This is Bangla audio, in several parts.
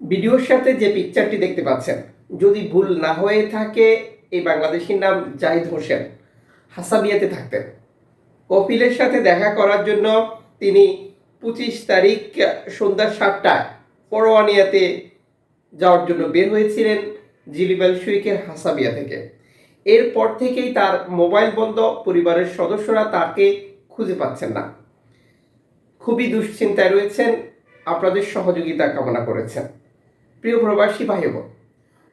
ভিডিওর সাথে যে পিকচারটি দেখতে পাচ্ছেন, যদি ভুল না হয়ে থাকে, এই বাংলাদেশির নাম জাহিদ হোসেন হাসাবিয়াতে থাকতেন। কপিলের সাথে দেখা করার জন্য তিনি পঁচিশ তারিখ সন্ধ্যা সাতটায় পরোয়ানিয়াতে যাওয়ার জন্য বের হয়েছিলেন জিলিবাল শুইকের হাসাবিয়া থেকে। এরপর থেকেই তার মোবাইল বন্ধ, পরিবারের সদস্যরা তাকে খুঁজে পাচ্ছেন না। খুবই দুশ্চিন্তায় রয়েছেন, আপনাদের সহযোগিতা কামনা করেছেন। প্রিয় প্রবাসী ভাই বোন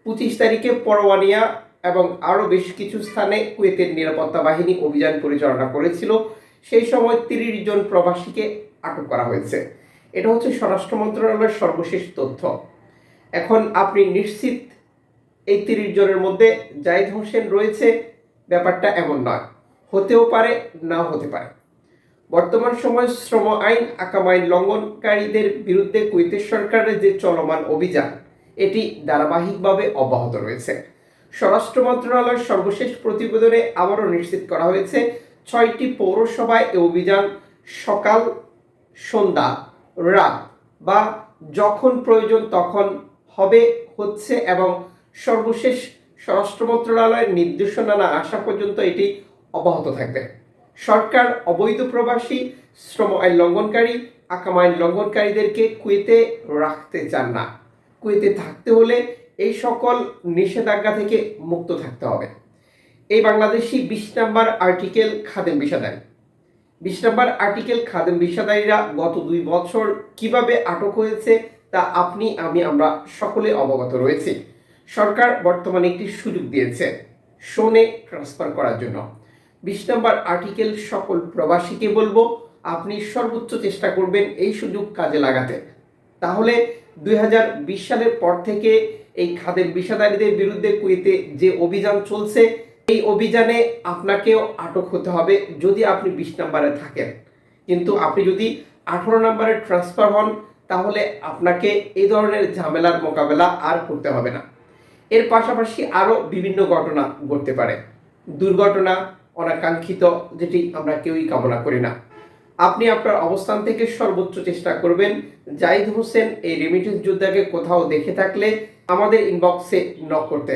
পঁচিশ তারিখে পরওয়ানিয়া এবং আরও বেশ কিছু স্থানে কুয়েতের নিরাপত্তা বাহিনী অভিযান পরিচালনা করেছিল। সেই সময় তিরিশ জন প্রবাসীকে আটক করা হয়েছে। এটা হচ্ছে স্বরাষ্ট্র মন্ত্রণালয়ের সর্বশেষ তথ্য। এখন আপনি নিশ্চিত এই তিরিশ জনের মধ্যে জাহিদ হোসেন রয়েছে? ব্যাপারটা এমন নয়। হতেও পারে, নাও হতে পারে। বর্তমান সময় শ্রম আইন, আকাম আইন লঙ্ঘনকারীদের বিরুদ্ধে কুয়েতের সরকারের যে চলমান অভিযান এটি ধারাবাহিকভাবে অব্যাহত রয়েছে। স্বরাষ্ট্র মন্ত্রণালয়ের সর্বশেষ প্রতিবেদনে আবারও নিশ্চিত করা হয়েছে, ছয়টি পৌরসভায় এ অভিযান সকাল, সন্ধ্যা, রাত বা যখন প্রয়োজন তখন হবে, হচ্ছে এবং সর্বশেষ স্বরাষ্ট্র মন্ত্রণালয়ের নির্দেশনা না আসা পর্যন্ত এটি অব্যাহত থাকবে। সরকার অবৈধ প্রবাসী, শ্রম আইন লঙ্ঘনকারী, আকাম আইন লঙ্ঘনকারীদেরকে কুয়েতে রাখতে চান না। কুয়েতে থাকতে হলে এই সকল নিষেধাজ্ঞা থেকে মুক্ত থাকতে হবে। এই বাংলাদেশি বিশ নাম্বার আর্টিকেল খাদেম বিষাদারী। বিশ নাম্বার আর্টিকেল খাদেম বিষাদারীরা গত দুই বছর কীভাবে আটক হয়েছে তা আপনি, আমি, আমরা সকলে অবগত রয়েছি। সরকার বর্তমানে একটি সুযোগ দিয়েছে শোনে ট্রান্সফার করার জন্য। বিশ নম্বর আর্টিকেল সকল প্রবাসীকে বলব, আপনি সর্বোচ্চ চেষ্টা করবেন এই সুযোগ কাজে লাগাতে। তাহলে দুই হাজার বিশ সালের পর থেকে এই খাদের বিষাদারীদের বিরুদ্ধে কুয়েতে যে অভিযান চলছে, এই অভিযানে আপনাকেও আটক হতে হবে যদি আপনি বিশ নম্বরে থাকেন। কিন্তু আপনি যদি আঠারো নম্বরে ট্রান্সফার হন, তাহলে আপনাকে এই ধরনের ঝামেলার মোকাবেলা আর করতে হবে না। এর পাশাপাশি আরও বিভিন্ন ঘটনা ঘটতে পারে। দুর্ঘটনা, অনাকাঙ্ক্ষিত, যেটি আমরা কেউই কামনা করি না। আপনি আপনার অবস্থান থেকে সর্বোচ্চ চেষ্টা করবেন। জাহিদ হোসেন এই রেমিটেন্স যোদ্ধাকে কোথাও দেখে থাকলে আমাদের ইনবক্সে নক করতে।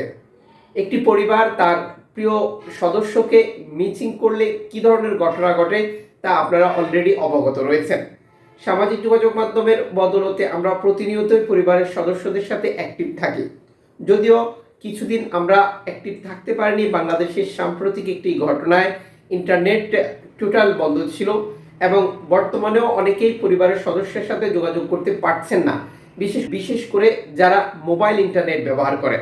একটি পরিবার তার প্রিয় সদস্যকে মিচিং করলে কি ধরনের ঘটনা ঘটে তা আপনারা অলরেডি অবগত রয়েছেন। সামাজিক যোগাযোগ মাধ্যমের বদলতে আমরা প্রতিনিয়তই পরিবারের সদস্যদের সাথে অ্যাক্টিভ থাকি। যদিও কিছুদিন আমরা অ্যাক্টিভ থাকতে পারিনি, বাংলাদেশের সাম্প্রতিক একটি ঘটনায় ইন্টারনেট টোটাল বন্ধ ছিল। এবং বর্তমানেও অনেকেই পরিবারের সদস্যের সাথে যোগাযোগ করতে পারছেন না। বিশেষ বিশেষ করে যারা মোবাইল ইন্টারনেট ব্যবহার করে।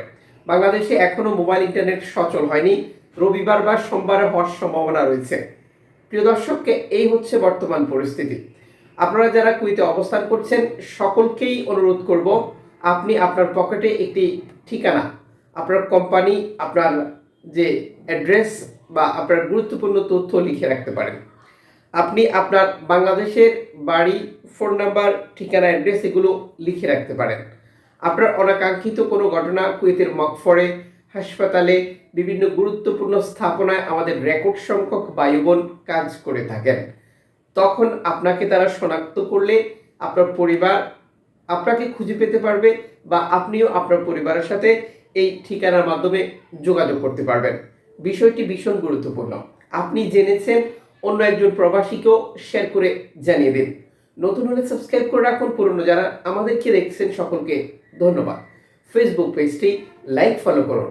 বাংলাদেশে এখনও মোবাইল ইন্টারনেট সচল হয়নি। রবিবার বা সোমবারে হওয়ার সম্ভাবনা রয়েছে। প্রিয় দর্শককে, এই হচ্ছে বর্তমান পরিস্থিতি। আপনারা যারা কুইতে অবস্থান করছেন, সকলকেই অনুরোধ করব, আপনি আপনার পকেটে একটি ঠিকানা, আপনার কোম্পানি, আপনার যে অ্যাড্রেস বা আপনার গুরুত্বপূর্ণ তথ্য লিখে রাখতে পারেন। আপনি আপনার বাংলাদেশের বাড়ি ফোন নাম্বার ঠিকানা অ্যাড্রেস এগুলো লিখে রাখতে পারেন। আপনার অনাকাঙ্ক্ষিত কোনো ঘটনা কুয়েতের মকফরে, হাসপাতালে, বিভিন্ন গুরুত্বপূর্ণ স্থাপনায় আমাদের রেকর্ড সংখ্যক বায়ুবন কাজ করে থাকেন। তখন আপনাকে তারা শনাক্ত করলে আপনার পরিবার আপনাকে খুঁজে পেতে পারবে বা আপনিও আপনার পরিবারের সাথে এই ঠিকানার মাধ্যমে যোগাযোগ করতে পারবেন। বিষয়টি ভীষণ গুরুত্বপূর্ণ। আপনি জেনেছেন অন্য একজন প্রবাসীকেও শেয়ার করে জানিয়ে দিন। নতুন হলে সাবস্ক্রাইব করে রাখুন, পুরনো যারা আমাদেরকে দেখছেন সকলকে ধন্যবাদ। ফেসবুক পেজটি লাইক ফলো করুন।